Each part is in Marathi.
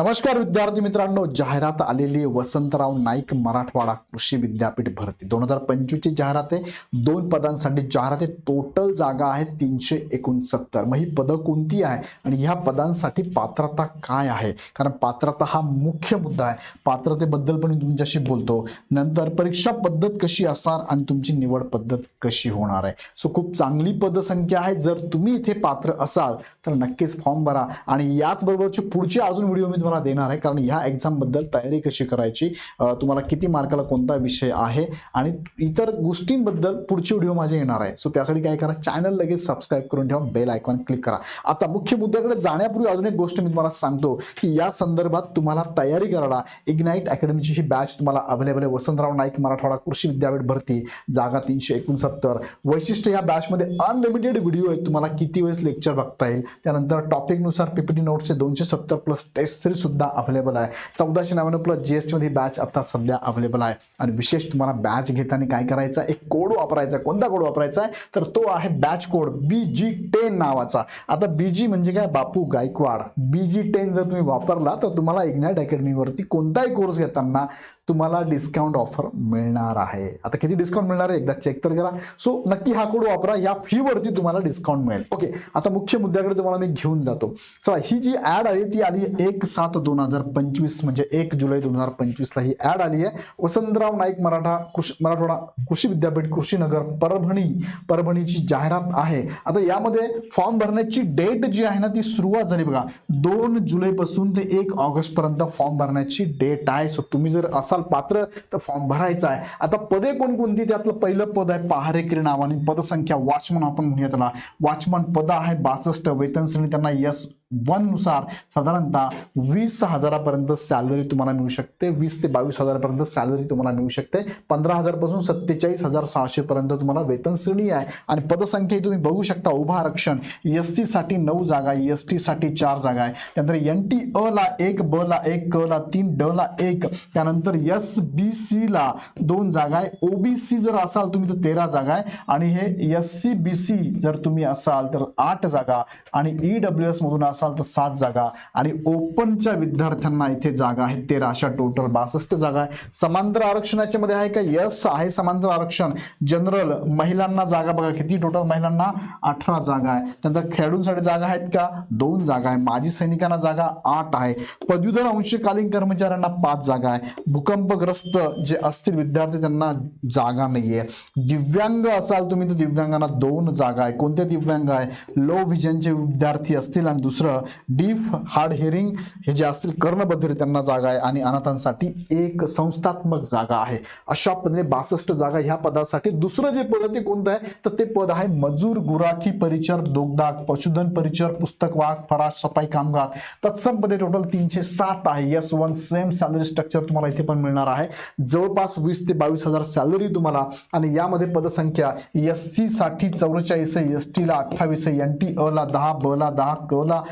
नमस्कार विद्यार्थी मित्रांनो जाहिरात आलेली वसंतराव नाईक मराठवाडा कृषी विद्यापीठ भरती. दोन हजार पंचवीसची जाहिरात आहे. दोन पदांसाठी जाहिरात आहे टोटल जागा आहे तीनशे एकोणसत्तर. मग ही पदं कोणती आहे आणि ह्या पदांसाठी पात्रता काय आहे? कारण पात्रता हा मुख्य मुद्दा आहे. पात्रतेबद्दल पण मी तुमच्याशी बोलतो. नंतर परीक्षा पद्धत कशी असणार आणि तुमची निवड पद्धत कशी होणार आहे? सो खूप चांगली पदसंख्या आहे. जर तुम्ही इथे पात्र असाल तर नक्कीच फॉर्म भरा. आणि याचबरोबरची पुढचे अजून व्हिडिओ मी तुम्हाला देणार आहे. कारण ह्या एक्झामबद्दल तयारी कशी करायची तुम्हाला किती मार्काला कोणता विषय आहे आणि इतर गोष्टींबद्दल पुढचे व्हिडिओ माझे येणार आहे. सो त्यासाठी काय करा चॅनल लगेच सबस्क्राईब करून ठेवा बेल आयकॉन क्लिक करा. आता मुख्य मुद्द्याकडे जाण्यापूर्वी अजून एक गोष्ट मी तुम्हाला सांगतो की या संदर्भात तुम्हाला तयारी करायला इग्नाईट अकॅडमीची ही बॅच तुम्हाला अवेलेबल आहे. वसंतराव नाईक मराठवाडा कृषी विद्यापीठ भरती जागा तीनशे एकोणसत्तर. वैशिष्ट्य या बॅचमध्ये अनलिमिटेड व्हिडिओ आहेत. तुम्हाला किती वेळेस लेक्चर बघता येईल. त्यानंतर टॉपिकनुसार पीपीटी नोट्सचे दोनशे सत्तर प्लस टेस्ट सुद्धा अवेलेबल आहे. चौदाशे नव्याण्णव प्लस जी एस टीमध्ये बॅच आता सध्या अवेलेबल आहे. आणि विशेष तुम्हाला बॅच घेताना काय करायचं एक कोड वापरायचा कोणता कोड वापरायचा आहे? तर तो आहे batch code B G ten नावाचा. आता बी जी म्हणजे काय? बापू गायकवाड. बी जी टेन जर तुम्ही वापरला तर तुम्हाला इग्नाईट अकॅडमीवरती कोणताही कोर्स घेताना तुम्हाला डिस्काउंट ऑफर मिळणार आहे. आता किती डिस्काउंट मिळणार आहे? एकदा चेक तर करा. सो नक्की हा कोड वापरा. या फीवरती तुम्हाला डिस्काउंट मिळेल. ओके आता मुख्य मुद्द्याकडे तुम्हाला मी घेऊन जातो. चला ही जी ऍड आली ती आली एक सात दोन हजार पंचवीस म्हणजे एक जुलै दोन हजार पंचवीसला ही ऍड आली आहे. वसंतराव नाईक मराठा कृषी मराठवाडा कृषी विद्यापीठ कृषीनगर परभणी परभणीची जाहिरात आहे. आता यामध्ये फॉर्म भरण्याची डेट जी आहे ना ती सुरुवात झाली बघा. दोन जुलैपासून ते एक ऑगस्ट पर्यंत फॉर्म भरण्याची डेट आहे. सो तुम्ही जर असाल पात्र तर फॉर्म भरायचा आहे. आता पदे कोणकोणती? त्यातलं पहिलं पद आहे पहारेकरी नावाने. पदसंख्या वॉचमन आपण म्हणूया त्याला. वॉचमन पद आहे बासष्ट. वेतन श्रेणी त्यांना यस वननुसार साधारणतः वीस हजारापर्यंत सॅलरी तुम्हाला मिळू शकते. वीस ते बावीस हजारापर्यंत सॅलरी तुम्हाला मिळू शकते. पंधरा हजारपासून सत्तेचाळीस हजार सहाशेपर्यंत तुम्हाला वेतन श्रेणी आहे. आणि पदसंख्या तुम्ही बघू शकता. उभा आरक्षण एस टी साठी नऊ जागा आहे. एस टीसाठी चार जागा आहे. त्यानंतर एन टी अ ला एक ब ला एक क ला तीन ड ला एक. त्यानंतर एस बी सी ला दोन जागा आहे. ओबीसी जर असाल तुम्ही तर तेरा जागा आहे. आणि हे एस सी बी सी जर तुम्ही असाल तर आठ जागा. आणि ई डब्ल्यू एस मधून असाल तर सात जागा. आणि ओपनच्या विद्यार्थ्यांना इथे जागा आहेत तेरा अशा टोटल बासष्ट जागा आहे. समांतर आरक्षणाच्या मध्ये आहे का? यस आहे समांतर आरक्षण. जनरल महिलांना जागा बघा किती टोटल महिलांना? अठरा जागा आहे. त्यानंतर खेळाडूंसाठी जागा आहेत का? दोन जागा आहे. माजी सैनिकांना जागा आठ आहे. पदवीधर अंशकालीन कर्मचाऱ्यांना पाच जागा आहे. भूकंपग्रस्त जे असतील विद्यार्थी त्यांना जागा नाहीये. दिव्यांग असाल तुम्ही तर दिव्यांगांना दोन जागा आहे. कोणते दिव्यांग आहे? लो व्हिजनचे विद्यार्थी असतील आणि दुसरं डीफ हार्ड हिअरिंग हे जे असतील कर्णबधिर त्यांना जागा आहे आणि अनाथांसाठी एक संस्थात्मक जागा आहे. अशा पद्धतीने बासष्ट जागा ह्या पदासाठी. दुसरं जे पद आहे ते कोणतं आहे? तर ते पद आहे मजूर गुराखी परिचर दोगदाग पशुधन परिचर पुस्तक वाहक फराश सफाई कामगार. तत्सम पदे टोटल तीनशे सात आहे. Yes one same salary structure तुम्हाला इथे पण मिळणार आहे. जवळपास वीस ते बावीस हजार सॅलरी तुम्हाला. आणि यामध्ये पदसंख्या एस सी साठी चौवेचाळीस आहे एस टीला अठ्ठावीस आहे एन टी अ ला दहा ब ला दहा क ला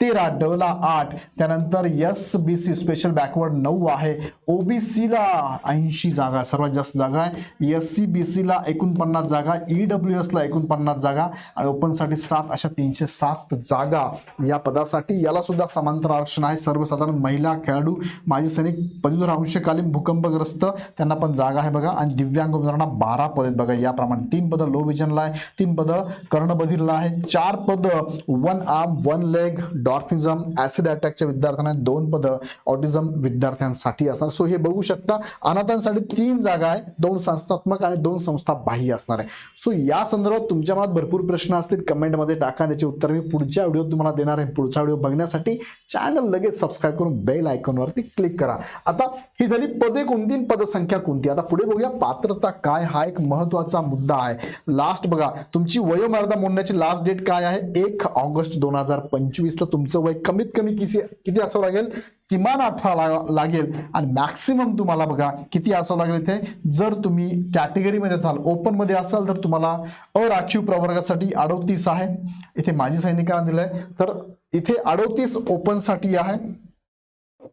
तेरा ड ला आठ. त्यानंतर S B C special backward नऊ आहे. ओ बी सीला ऐंशी जागा सर्वात जास्त जागा आहे. एस सी बी सीला एकोणपन्नास जागा ई डब्ल्यू एसला एकोणपन्नास जागा आणि ओपनसाठी सात अशा तीनशे सात जागा या पदासाठी. याला सुद्धा समांतर आरक्षण आहे. सर्वसाधारण महिला खेळाडू माजी सैनिक पदवीधर अंशकालीन भूकंपग्रस्त त्यांना पण जागा आहे बघा. आणि दिव्यांग उमेदवारांना बारा पद आहेत बघा. याप्रमाणे तीन पदं लो विजनला आहे तीन पदं कर्णबधीरला आहे चार पदं one arm one leg dwarfism acid अटॅकच्या विद्यार्थ्यांना दोन पदं ऑटिझम विद्यार्थ्यांसाठी असणार. सो हे बघू शकता अनाथांसाठी तीन जागा आहे दोन संस्थात्मक आणि दोन संस्था बाह्य असणार आहे. सो या संदर्भात तुमच्या मनात भरपूर प्रश्न असतील कमेंटमध्ये टाका त्याचे उत्तर मी पुढच्या व्हिडिओ तुम्हाला देणार आहे. पुढचा व्हिडिओ बघण्यासाठी चॅनल लगेच सबस्क्राईब करून बेल आयकॉनवरती क्लिक करा. आता ही झाली पदे कोणती पदसंख्या कोणती? आता पुढे बघूया पात्रता काय हा एक महत्त्वाचा मुद्दा आहे. लास्ट बघा तुमची वयोमर्यादा मोडण्याची लास्ट डेट काय आहे? एक ऑगस्ट दोन हजार पंचवीसला तुमचं वय कमीत कमी किती किती असावं लागेल? किमान अठरा ला- लागेल. आणि मॅक्सिमम तुम्हाला बघा किती असावं लागेल इथे? जर तुम्ही कॅटेगरीमध्ये असाल ओपनमध्ये असाल तर तुम्हाला अराखीव प्रवर्गासाठी अडोतीस आहे. इथे माजी सैनिकांना दिलंय. तर इथे अडोतीस ओपनसाठी आहे.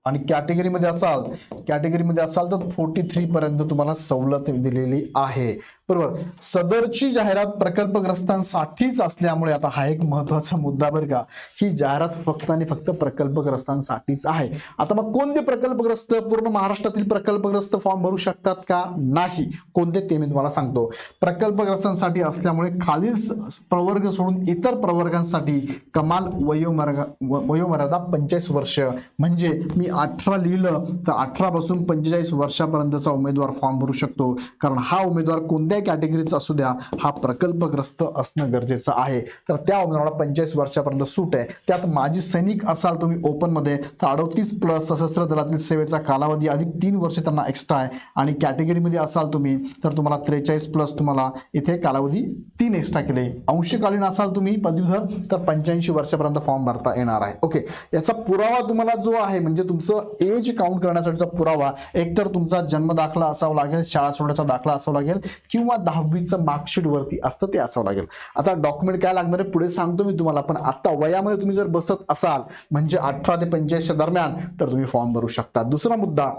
आणि कॅटेगरीमध्ये असाल कॅटेगरीमध्ये असाल तर फोर्टी थ्री पर्यंत तुम्हाला सवलत दिलेली आहे. बरोबर. सदरची जाहिरात प्रकल्पग्रस्तांसाठीच असल्यामुळे आता हा एक महत्त्वाचा मुद्दा बरं का. ही जाहिरात फक्त आणि फक्त प्रकल्पग्रस्तांसाठीच आहे. आता मग कोणते प्रकल्पग्रस्त पूर्ण महाराष्ट्रातील प्रकल्पग्रस्त फॉर्म भरू शकतात का? नाही. कोणते ते मी तुम्हाला सांगतो. प्रकल्पग्रस्तांसाठी असल्यामुळे खालील प्रवर्ग सोडून इतर प्रवर्गांसाठी कमाल वयोमर्यादा व- वयोमर्यादा पंचेचाळीस वर्ष. म्हणजे मी अठरा लिहिलं तर अठरा पासून पंचेचाळीस वर्षापर्यंतचा उमेदवार फॉर्म भरू शकतो. कारण हा उमेदवार कोणत्याही कॅटेगरीचा असू द्या हा प्रकल्पग्रस्त असणं गरजेचं आहे. तर त्या उमेदवाराला पंचेचाळीस वर्षापर्यंत सूट आहे. त्यात माजी सैनिक असाल तुम्ही ओपनमध्ये तर अडतीस प्लस सशस्त्र दलातील सेवेचा कालावधी अधिक तीन वर्ष त्यांना एक्स्ट्रा आहे. आणि कॅटेगरीमध्ये असाल तुम्ही तर तुम्हाला त्रेचाळीस प्लस तुम्हाला इथे कालावधी तीन एक्स्ट्रा केले. अंशकालीन असाल तुम्ही पदवीधर तर पंच्याऐंशी वर्षापर्यंत फॉर्म भरता येणार आहे. ओके याचा पुरावा तुम्हाला जो आहे म्हणजे तुमचं एज काउंट करण्यासाठीचा पुरावा एकतर तुमचा जन्म दाखला असावा लागेल शाळा सोडण्याचा दाखला असावा लागेल किंवा किंवा दहावीचं मार्कशीट वरती असतं ते असावं लागेल. आता डॉक्युमेंट काय लागणार आहे? पुढे सांगतो मी तुम्हाला पण आता वयामध्ये तुम्ही जर बसत असाल म्हणजे अठरा ते पंच्याऐंशी दरम्यान तर तुम्ही फॉर्म भरू शकता. दुसरा मुद्दा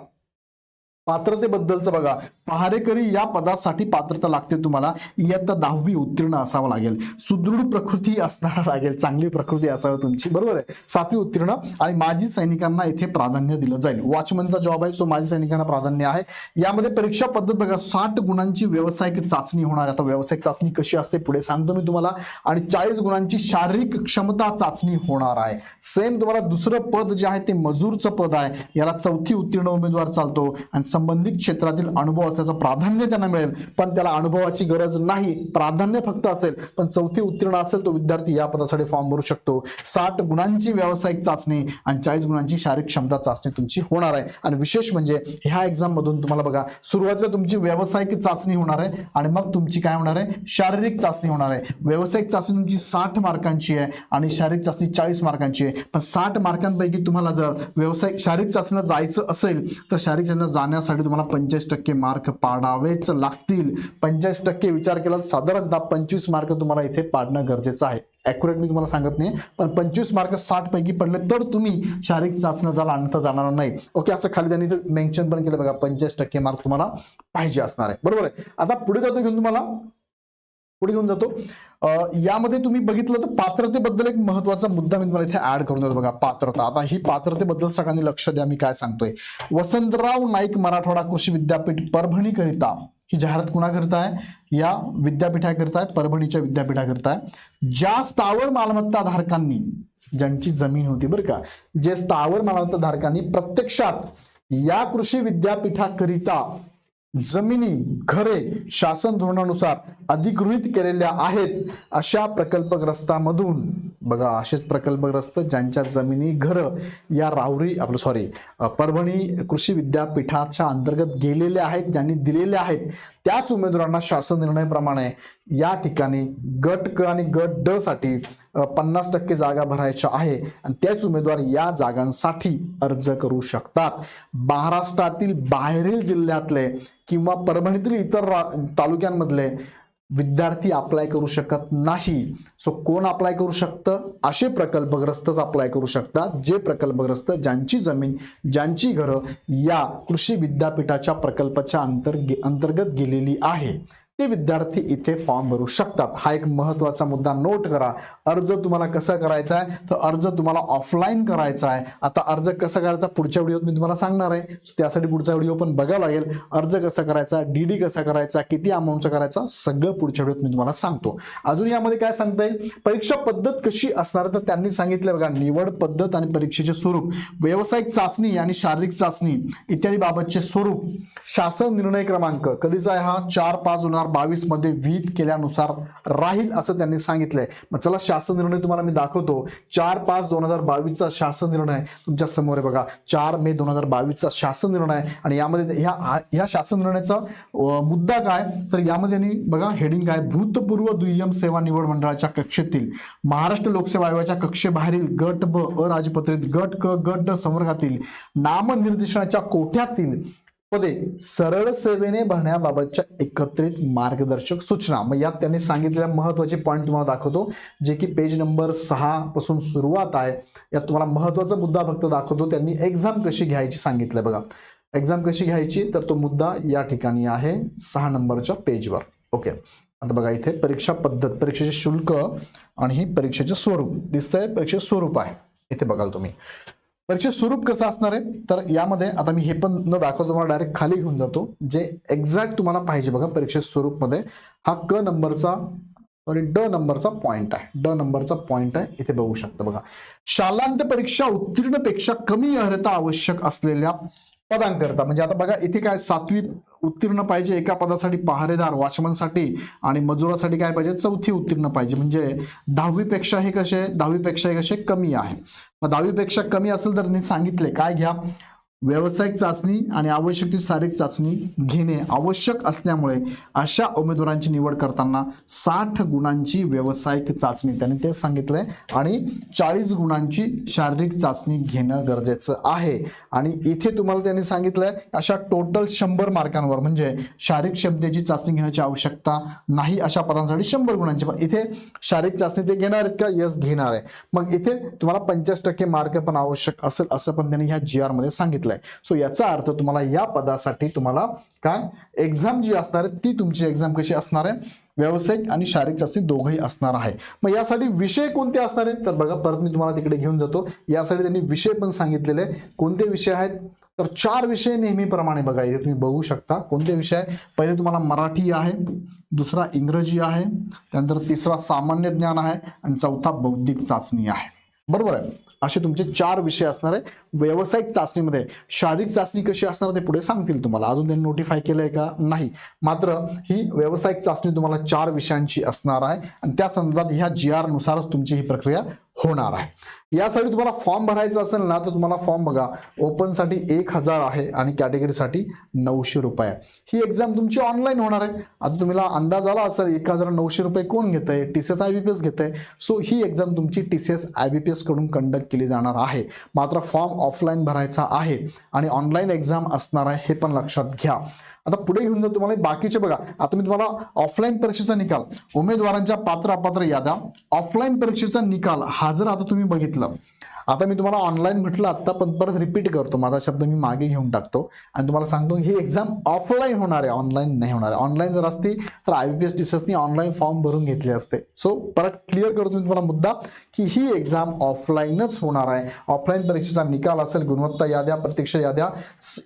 पात्रतेबद्दलचं बघा. पहारेकरी या पदासाठी पात्रता लागते तुम्हाला. इयत्ता दहावी उत्तीर्ण असावं लागेल. सुदृढ प्रकृती असणार लागेल. चांगली प्रकृती असावी तुमची. बरोबर आहे? सातवी उत्तीर्ण आणि माजी सैनिकांना इथे प्राधान्य दिलं जाईल. वॉचमनचा जॉब आहे सो माजी सैनिकांना प्राधान्य आहे. यामध्ये परीक्षा पद्धत बघा. साठ गुणांची व्यावसायिक चाचणी होणार आहे. आता व्यावसायिक चाचणी कशी असते पुढे सांगतो मी तुम्हाला. आणि चाळीस गुणांची शारीरिक क्षमता चाचणी होणार आहे. सेम तुम्हाला दुसरं पद जे आहे ते मजूरचं पद आहे. याला चौथी उत्तीर्ण उमेदवार चालतो. आणि संबंधित क्षेत्रातील अनुभव असल्याचं प्राधान्य त्यांना मिळेल. पण त्याला अनुभवाची गरज नाही. प्राधान्य फक्त असेल. पण चौथी उत्तीर्ण असेल तो विद्यार्थी या पदासाठी फॉर्म भरू शकतो. साठ गुणांची व्यावसायिक चाचणी आणि चाळीस गुणांची शारीरिक क्षमता चाचणी तुमची होणार आहे. आणि विशेष म्हणजे ह्या एक्झाम मधून तुम्हाला बघा सुरुवातीला तुमची व्यावसायिक चाचणी होणार आहे आणि मग तुमची काय होणार आहे? शारीरिक चाचणी होणार आहे. व्यावसायिक चाचणी तुमची साठ मार्कांची आहे आणि शारीरिक चाचणी चाळीस मार्कांची आहे. पण साठ मार्कांपैकी तुम्हाला जर व्यावसायिक शारीरिक चाचणीला जायचं असेल तर शारीरिक चाचणीला जाण्यासाठी तुम्हाला पंचवीस टक्के मार्क पाडावेच लागतील. पंचेचाळीस टक्के विचार केला तर साधारणतः पंचवीस मार्क तुम्हाला इथे पाडणं गरजेचं आहे. ॲक्युरेट मी तुम्हाला सांगत नाही पण पंचवीस मार्क साठ पैकी पडले तर तुम्ही शारीरिक चाचणी झाला अंत जाणार नाही. ओके असं खाली त्यांनी मेन्शन पण केलं बघा पंचवीस टक्के मार्क तुम्हाला पाहिजे असणार आहे. बरोबर आहे? आता पुढे जातो घेऊन तुम्हाला पुढे घेऊन जातो. यामध्ये तुम्ही बघितलं तर पात्रतेबद्दल एक महत्त्वाचा मुद्दा मी तुम्हाला इथे ऍड करून देतो बघा पात्रता. आता ही पात्रतेबद्दल सगळ्यांनी लक्ष द्या मी काय सांगतोय. वसंतराव नाईक मराठवाडा कृषी विद्यापीठ परभणीकरिता ही जाहिरात कुणाकरिता आहे या विद्यापीठाकरिता आहे परभणीच्या विद्यापीठाकरिता आहे ज्या स्थावर मालमत्ता धारकांनी ज्यांची जमीन होती बरं का जे स्थावर मालमत्ता धारकांनी प्रत्यक्षात या कृषी विद्यापीठाकरिता जमिनी घरे शासन धोरणानुसार अधिकृत केलेल्या आहेत अशा प्रकल्पग्रस्तामधून. बघा असेच प्रकल्पग्रस्त ज्यांच्या जमिनी घरं या रावरी आपलं सॉरी परभणी कृषी विद्यापीठाच्या अंतर्गत गेलेल्या आहेत ज्यांनी दिलेल्या आहेत. त्याच उमेदवारांना शासन निर्णयाप्रमाणे या ठिकाणी गट क आणि गट ड साठी पन्नास टक्के जागा भरायच्या आहे. आणि त्याच उमेदवार या जागांसाठी अर्ज करू शकतात. महाराष्ट्रातील बाहेरील जिल्ह्यातले किंवा परभणीतील इतर रा- तालुक्यांमधले विद्यार्थी अप्लाय करू शकत नाही. सो कोण अप्लाय करू शकतं? असे प्रकल्पग्रस्तच अप्लाय करू शकतात. जे प्रकल्पग्रस्त ज्यांची जमीन ज्यांची घरं या कृषी विद्यापीठाच्या प्रकल्पाच्या अंतर्गे अंतर्गत गेलेली आहे. ते विद्यार्थी इथे फॉर्म भरू शकतात. हा एक महत्त्वाचा मुद्दा नोट करा. अर्ज तुम्हाला कसा करायचा आहे? तर अर्ज तुम्हाला ऑफलाईन करायचा आहे. आता अर्ज कसा करायचा? पुढच्या व्हिडिओत मी तुम्हाला सांगणार आहे. त्यासाठी पुढचा व्हिडिओ पण बघावा लागेल. अर्ज कसा करायचा? डीडी कसा करायचा? किती अमाऊंटचा करायचा? सगळं पुढच्या व्हिडिओत मी तुम्हाला सांगतो. अजून यामध्ये काय सांगता येईल परीक्षा पद्धत कशी असणार तर त्यांनी सांगितलं बघा निवड पद्धत आणि परीक्षेचे स्वरूप व्यावसायिक चाचणी आणि शारीरिक चाचणी इत्यादी बाबतचे स्वरूप शासन निर्णय क्रमांक. कधीचा आहे हा? चार पाच होणार. हजार बावीसमध्ये विहित केल्यानुसार राहील असं त्यांनी सांगितलंय. मग चला शासन निर्णय तुम्हाला मी दाखवतो. चार पाच दोन हजार बावीसचा शासन निर्णय तुमच्यासमोर आहे बघा. चार मे दोन हजार बावीसचा शासन निर्णय आणि यामध्ये ह्या ह्या शासन निर्णयाचा मुद्दा काय? तर यामध्ये बघा हेडिंग काय? भूतपूर्व दुय्यम सेवा निवड मंडळाच्या कक्षेतील महाराष्ट्र लोकसेवा आयोगाच्या कक्षेबाहेरील गट ब अराजपत्रित गट क गट ड संवर्गातील नामनिर्देशनाच्या कोठ्यातील पदे. सरळ सेवेने भरण्याबाबतच्या एकत्रित मार्गदर्शक सूचना. मग यात त्यांनी सांगितलेल्या महत्त्वाचे पॉईंट तुम्हाला दाखवतो जे की पेज नंबर सहा पासून सुरुवात आहे. यात तुम्हाला महत्त्वाचा मुद्दा फक्त दाखवतो. त्यांनी एक्झाम कशी घ्यायची सांगितलंय बघा. एक्झाम कशी घ्यायची? तर तो मुद्दा या ठिकाणी आहे सहा नंबरच्या पेजवर ओके आता बघा इथे परीक्षा पद्धत परीक्षेचे शुल्क आणि ही परीक्षेचे स्वरूप. दिसतंय परीक्षेचे स्वरूप आहे. इथे बघाल तुम्ही. परीक्षेत स्वरूप कसं असणार आहे? तर यामध्ये आता मी हे पण न दाखवतो तुम्हाला डायरेक्ट खाली घेऊन जातो. जे एक्झॅक्ट तुम्हाला पाहिजे बघा परीक्षेच्या स्वरूपमध्ये हा क नंबरचा सॉरी ड नंबरचा पॉइंट आहे. ड नंबरचा पॉइंट आहे. इथे बघू शकता बघा. शालांत परीक्षा उत्तीर्णपेक्षा कमी अर्हता आवश्यक असलेल्या पदांकरता म्हणजे आता बघा इथे काय सातवी उत्तीर्ण पाहिजे एका पदासाठी पहारेदार वॉचमनसाठी आणि मजुरासाठी काय पाहिजे? चौथी उत्तीर्ण पाहिजे. म्हणजे दहावीपेक्षा हे कसे? दहावीपेक्षा हे कसे कमी आहे. मग दहावीपेक्षा कमी असेल तर मी सांगितले. काय घ्या? व्यावसायिक चाचणी आणि आवश्यक ती शारीरिक चाचणी घेणे आवश्यक असल्यामुळे अशा उमेदवारांची निवड करताना साठ गुणांची व्यावसायिक चाचणी त्यांनी ते सांगितलंय आणि चाळीस गुणांची शारीरिक चाचणी घेणं गरजेचं आहे. आणि इथे तुम्हाला त्यांनी सांगितलंय अशा टोटल शंभर मार्कांवर म्हणजे शारीरिक क्षमतेची चाचणी घेण्याची आवश्यकता नाही अशा पदांसाठी शंभर गुणांची. पण इथे शारीरिक चाचणी ते घेणार आहेत का? यस घेणार आहे. मग इथे तुम्हाला पंचाळीस टक्के मार्क पण आवश्यक असेल असं पण त्यांनी ह्या जी आरमध्ये सांगितलंय सो याचा अर्थ तुम्हाला या पदासाठी तुम्हाला काय? एक्झाम जी असणार आहे ती तुमची एक्झाम कशी असणार आहे? व्यावसायिक आणि शारीरिक चाचणी दोघंही असणार आहे. मग यासाठी विषय कोणते असणार आहेत? तर बघा परत मी तुम्हाला तिकडे घेऊन जातो. यासाठी त्यांनी विषय पण सांगितलेले आहे. कोणते विषय आहेत? तर चार विषय नेहमीप्रमाणे बघा इथे तुम्ही बघू शकता. कोणते विषय? पहिले तुम्हाला मराठी आहे दुसरा इंग्रजी आहे त्यानंतर तिसरा सामान्य ज्ञान आहे आणि चौथा बौद्धिक चाचणी आहे. बरोबर आहे. असे तुमचे चार विषय असणार आहे. व्यावसायिक चाचणीमध्ये शारीरिक चाचणी कशी असणार ते पुढे सांगतील तुम्हाला. अजून त्यांनी नोटिफाय केलंय का? नाही. मात्र ही व्यावसायिक चाचणी तुम्हाला चार विषयांची असणार आहे. आणि त्या संदर्भात ह्या जी आर नुसारच तुमची ही प्रक्रिया होणार आहे. यासाठी तुम्हाला फॉर्म भरायचा असेल ना तर तुम्हाला फॉर्म बघा. ओपनसाठी एक हजार आहे आणि कॅटेगरीसाठी नऊशे रुपये. आहे ही एक्झाम तुमची ऑनलाईन होणार आहे. आता तुम्हाला अंदाज आला असेल एक हजार नऊशे रुपये कोण घेत आहे T C S I B P S घेत आहे सो ही एक्झाम तुमची T C S I B P एसकडून conduct केली जाणार आहे. मात्र फॉर्म ऑफलाईन भरायचा आहे आणि ऑनलाईन एक्झाम असणार आहे हे पण लक्षात घ्या. आता पुढे घेऊन जाऊ तुम्हाला बाकीचे बघा. आता मी तुम्हाला ऑफलाईन परीक्षेचा निकाल उमेदवारांच्या पात्र अपात्र याद्या. ऑफलाईन परीक्षेचा निकाल हा जर आता तुम्ही बघितलं आता मी तुम्हाला ऑनलाईन म्हटलं आत्ता पण परत रिपीट करतो. माझा शब्द मी मागे घेऊन टाकतो. आणि तुम्हाला सांगतो ही एक्झाम ऑफलाईन होणार आहे. ऑनलाईन नाही होणार आहे. ऑनलाईन जर असती तर आय बी पी एस टीचर्सनी ऑनलाईन फॉर्म भरून घेतले असते. सो परत क्लिअर करतो मी तुम्हाला मुद्दा की ही एक्झाम ऑफलाईनच होणार आहे. ऑफलाईन परीक्षेचा निकाल असेल गुणवत्ता याद्या प्रत्यक्ष याद्या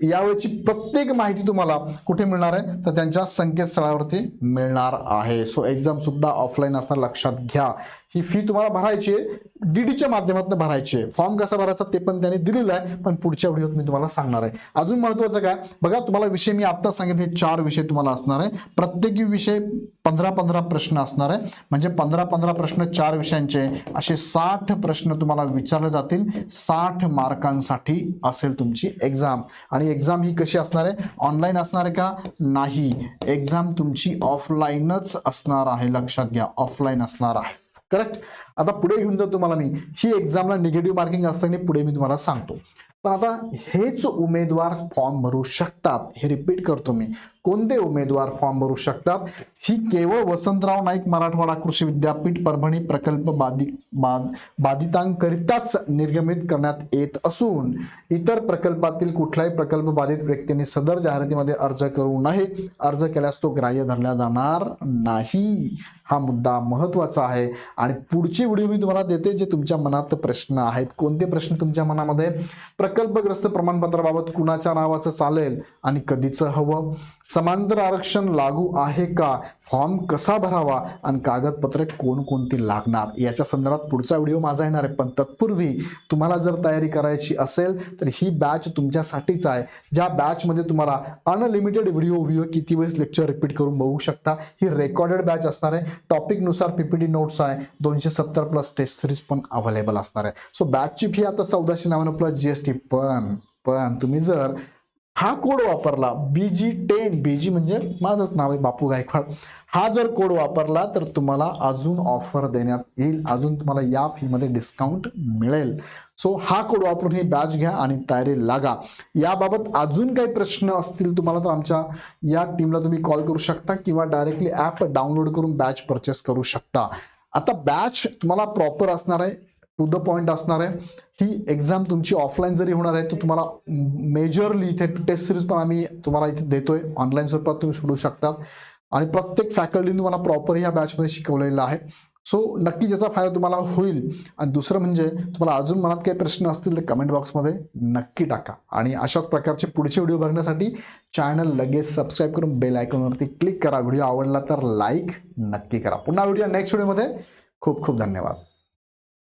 यावेळची प्रत्येक माहिती तुम्हाला कुठे मिळणार आहे? तर त्यांच्या संकेतस्थळावरती मिळणार आहे. सो एक्झाम सुद्धा ऑफलाईन असणार लक्षात घ्या. ही फी तुम्हाला भरायची आहे. डीडीच्या माध्यमातून भरायची आहे. फॉर्म कसा भरायचा ते पण त्यांनी दिलेलं आहे पण पुढच्या व्हिडिओत मी तुम्हाला सांगणार आहे. अजून महत्वाचं काय? बघा तुम्हाला विषय मी आत्ता सांगितले चार विषय तुम्हाला असणार आहे. प्रत्येकी विषय पंधरा पंधरा प्रश्न असणार आहे. म्हणजे पंधरा पंधरा प्रश्न चार विषयांचे असे साठ प्रश्न तुम्हाला विचारले जातील. साठ मार्कांसाठी असेल तुमची एक्झाम आणि एक्झाम ही कशी असणार आहे? ऑनलाईन असणार आहे का? नाही. एक्झाम तुमची ऑफलाईनच असणार आहे. लक्षात घ्या ऑफलाईन असणार आहे. करेक्ट आता पुढे घेऊन जातो तुम्हाला मी. ही एक्झामला निगेटिव्ह मार्किंग असताना पुढे मी तुम्हाला सांगतो. पण आता हेच उमेदवार फॉर्म भरू शकतात हे रिपीट करतो मी. कोणते उमेदवार फॉर्म भरू शकतात. ही केवळ वसंतराव नाईक मराठवाडा कृषी विद्यापीठ परभणी प्रकल्प बाधित बाद बाधितांकरिताच निर्गमित करण्यात येत असून इतर प्रकल्पातील कुठलाही प्रकल्प बाधित व्यक्तीने सदर जाहिरातीमध्ये अर्ज करू नये. अर्ज केल्यास तो ग्राह्य धरला जाणार नाही. हा मुद्दा महत्त्वाचा आहे. आणि पुढची व्हिडिओ मी तुम्हाला देते जे तुमच्या मनात प्रश्न आहेत. कोणते प्रश्न तुमच्या मनामध्ये? प्रकल्पग्रस्त प्रमाणपत्राबाबत कुणाच्या नावाचं चालेल? आणि कधीचं हवं? समांतर आरक्षण लागू आहे का? फॉर्म कसा भरावा? आणि कागदपत्रे कोणकोणती लागणार? याच्या संदर्भात पुढचा व्हिडिओ माझा येणार आहे. पण तत्पूर्वी तुम्हाला जर तयारी करायची असेल तर ही बॅच तुमच्यासाठीच आहे. ज्या बॅचमध्ये तुम्हाला अनलिमिटेड व्हिडिओ व्हिडिओ किती वेळेस लेक्चर रिपीट करून बघू शकता ही रेकॉर्डेड बॅच असणार आहे. टॉपिकनुसार पीपीटी नोट्स आहे. दोनशे सत्तर प्लस टेस्ट सिरीज पण अवेलेबल असणार आहे. सो बॅचची फी आता चौदाशे नव्याण्णव प्लस जीएसटी पण पण तुम्ही जर हा कोड वापरला बी जी टेन बी जी म्हणजे माझंच नाव आहे बापू गायकवाड. हा जर कोड वापरला तर तुम्हाला अजून ऑफर देण्यात येईल. अजून तुम्हाला या फीमध्ये डिस्काउंट मिळेल. सो हा कोड वापरून ही बॅच घ्या आणि तयारी लागा. याबाबत अजून काही प्रश्न असतील तुम्हाला तर आमच्या या टीमला तुम्ही कॉल करू शकता किंवा डायरेक्टली ॲप डाउनलोड करून बॅच परचेस करू शकता. आता बॅच तुम्हाला प्रॉपर असणार आहे. टू द पॉइंट असणार आहे. ही एक्झाम तुमची ऑफलाईन जरी होणार आहे तर तुम्हाला मेजरली इथे टेस्ट सिरीज पण आम्ही तुम्हाला इथे देतोय. ऑनलाईन स्वरूपात तुम्ही सोडू शकता. आणि प्रत्येक फॅकल्टीने तुम्हाला प्रॉपर ह्या बॅचमध्ये शिकवलेलं आहे. सो नक्की ज्याचा फायदा तुम्हाला होईल. आणि दुसरं म्हणजे तुम्हाला अजून मनात काही प्रश्न असतील तर कमेंट बॉक्समध्ये नक्की टाका. आणि अशाच प्रकारचे पुढचे व्हिडिओ बघण्यासाठी चॅनल लगेच सबस्क्राईब करून बेल आयकॉनवरती क्लिक करा. व्हिडिओ आवडला तर लाईक नक्की करा. पुन्हा व्हिडिओ नेक्स्ट व्हिडिओमध्ये खूप खूप धन्यवाद.